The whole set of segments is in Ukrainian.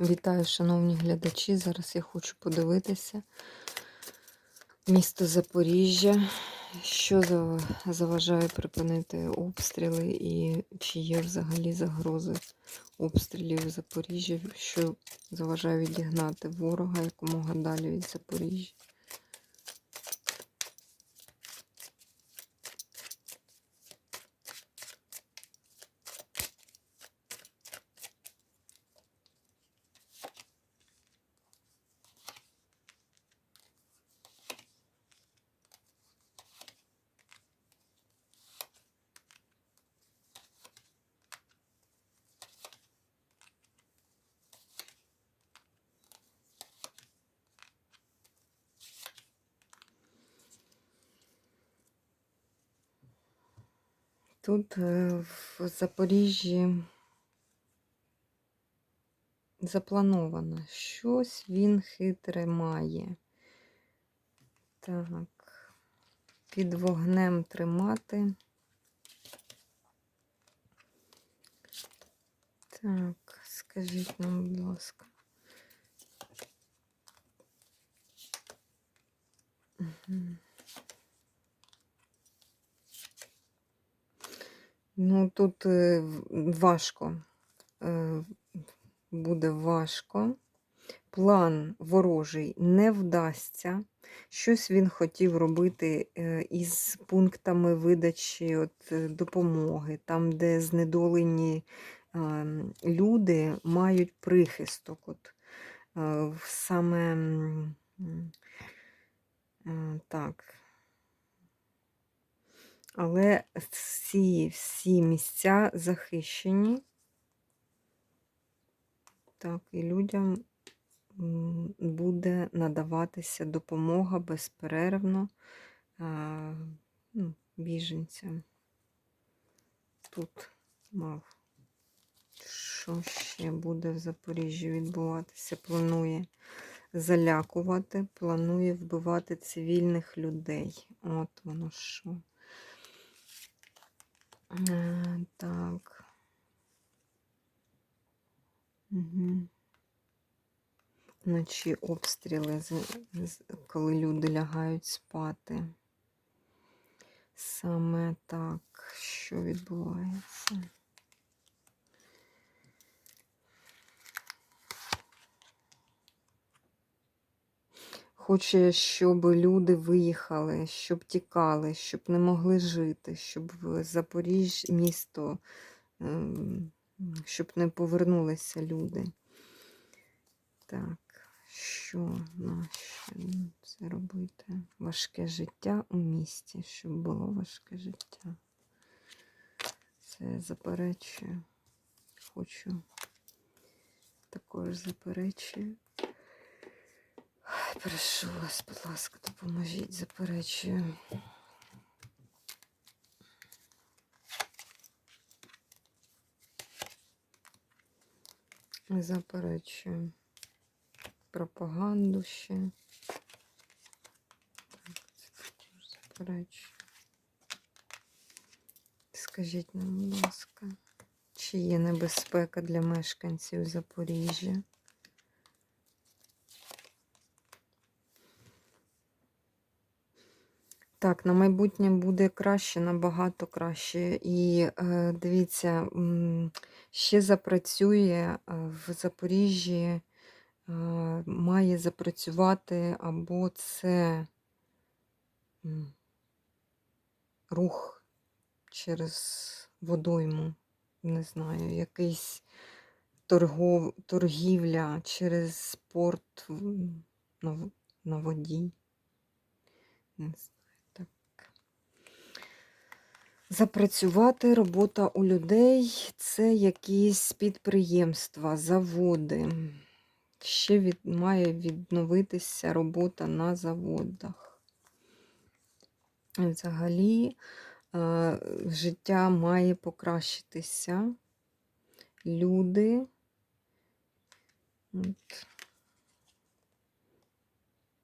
Вітаю, шановні глядачі. Зараз я хочу подивитися місто Запоріжжя, що заважає припинити обстріли і чи є взагалі загрози обстрілів Запоріжжя, що заважає відігнати ворога якомога далі від Запоріжжя. Тут е, в Запоріжжі заплановано. Щось він хитре має. Так, під вогнем тримати. Так, скажіть нам, будь ласка. Мгм. Ну, тут е, важко. Е, Буде важко. План ворожий не вдасться. Щось він хотів робити е, із пунктами видачі от, допомоги, там, де знедолені е, люди мають прихисток. От, саме так. Але всі, всі місця захищені. Так, і людям буде надаватися допомога безперервно ну, біженцям. Тут мав. Що ще буде в Запоріжжі відбуватися? Планує залякувати, планує вбивати цивільних людей. От воно що. Е, так. Угу. Вночі обстріли, коли люди лягають спати. Саме так, що відбувається. Хоче, щоб люди виїхали, щоб тікали, щоб не могли жити, щоб Запоріжжя місто, ем, щоб не повернулися люди. Так, що нащо це робити? Важке життя у місті, щоб було важке життя. Це заперечую. Хочу також заперечую. Прошу вас, будь ласка, допоможіть, заперечую. Заперечую пропаганду ще. Так, це також заперечую. Скажіть нам, будь ласка, чи є небезпека для мешканців Запоріжжя? Так, на майбутнє буде краще, набагато краще. І е, дивіться, ще запрацює е, в Запоріжжі, е, має запрацювати або це рух через водойму, не знаю, якийсь торгов, торгівля через порт на, на воді. Не знаю. Запрацювати робота у людей це якісь підприємства, заводи. Ще від, має відновитися робота на заводах. Взагалі е, життя має покращитися. Люди. От,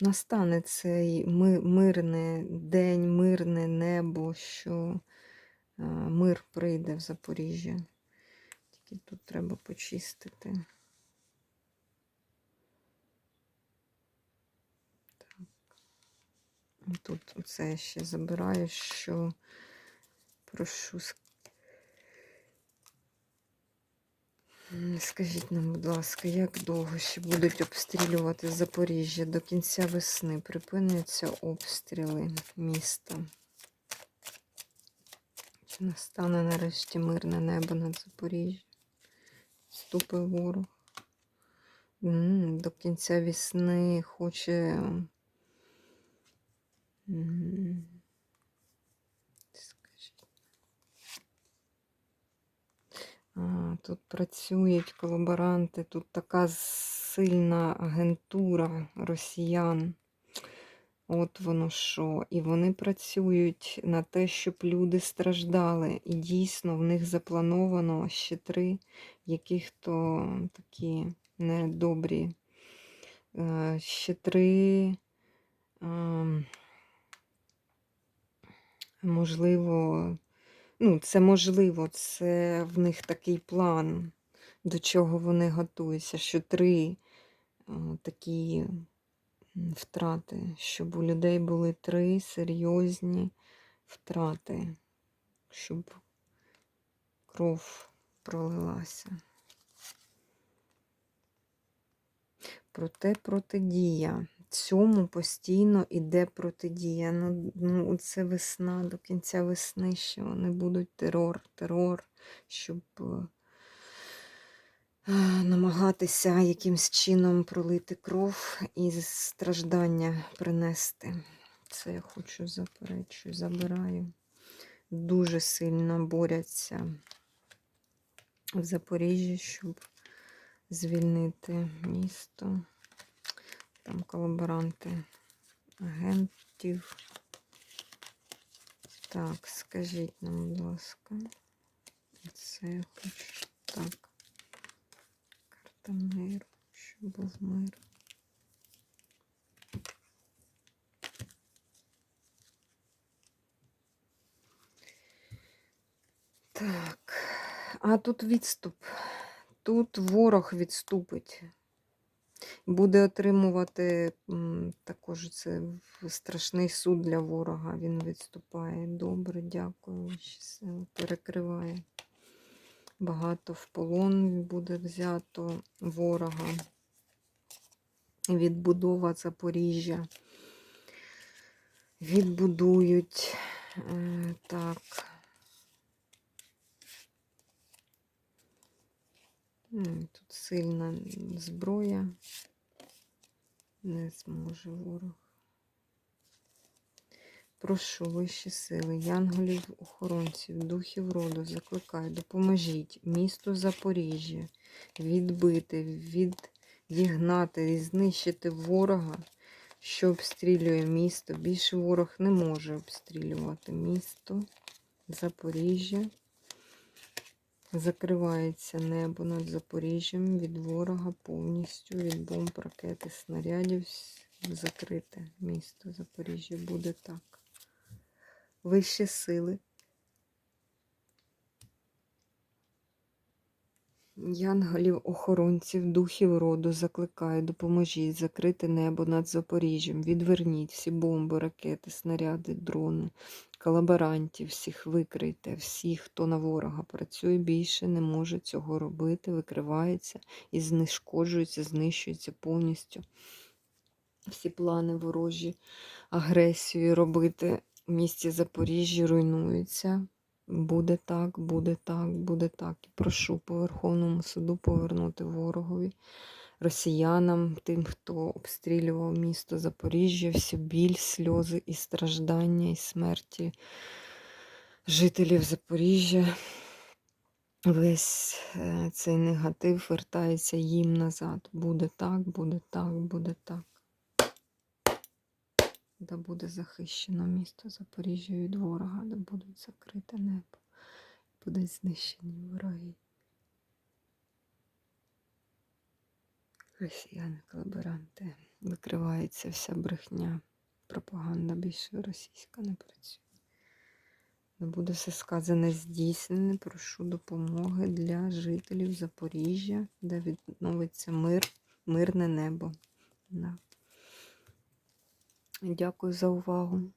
настане цей мирний день, мирне небо, що мир прийде в Запоріжжя. Тільки тут треба почистити. Так. Тут оце я ще забираю, що прошу. Скажіть нам, будь ласка, як довго ще будуть обстрілювати Запоріжжя? До кінця весни припиняться обстріли міста? Настане нарешті мирне небо над Запоріжжям? Ступи ворог. До кінця весни хоче. А, тут працюють колаборанти, тут така сильна агентура росіян. От воно що. І вони працюють на те, щоб люди страждали. І дійсно в них заплановано ще три яких то такі недобрі. Е, Ще три. ем, Можливо, ну, це можливо, це в них такий план, до чого вони готуються, що три е, такі втрати, щоб у людей були три серйозні втрати, щоб кров пролилася. Проте протидія. Цьому постійно іде протидія. Ну, ну, це весна, до кінця весни, що вони будуть терор, терор, щоб е, намагатися якимсь чином пролити кров і страждання принести. Це я хочу заперечую, забираю. Дуже сильно борються в Запоріжжі, щоб звільнити місто. Там колаборанти агентів. Так, скажіть нам, будь ласка. Це я хочу так. Карта миру, щоб був мир. Так, а тут відступ. Тут ворог відступить. Буде отримувати також це страшний суд для ворога. Він відступає. Добре, дякую. Перекриває. Багато в полон буде взято ворога. Відбудова Запоріжжя. Відбудують. Е, так. Тут сильна зброя. Не зможе ворог. Прошу вищі сили, янголів, охоронців, духів роду, закликаю, допоможіть місту Запоріжжя відбити, відігнати і знищити ворога, що обстрілює місто. Більше ворог не може обстрілювати місто Запоріжжя. Закривається небо над Запоріжжям від ворога повністю, від бомб, ракети, снарядів. Закрите місто Запоріжжя буде так. Вищі сили. Янголів, охоронців, духів роду закликаю, допоможіть закрити небо над Запоріжжям. Відверніть всі бомби, ракети, снаряди, дрони, колаборантів, всіх викрийте, всіх, хто на ворога працює, більше не може цього робити, викривається і знешкоджується, знищується повністю. Всі плани ворожі агресію робити в місті Запоріжжя руйнуються. Буде так, буде так, буде так. І прошу по Верховному суду повернути ворогові, росіянам, тим, хто обстрілював місто Запоріжжя, всю біль, сльози і страждання, і смерті жителів Запоріжжя. Весь е, цей негатив вертається їм назад. Буде так, буде так, буде так. Да буде захищено місто Запоріжжя від ворога, де будуть закрите небо, будуть знищені вороги. Росіяни, колаборанти, викривається вся брехня, пропаганда більше російська не працює. Не буде все сказане здійснене. Прошу допомоги для жителів Запоріжжя, де відновиться мир, мирне небо. Дякую за увагу.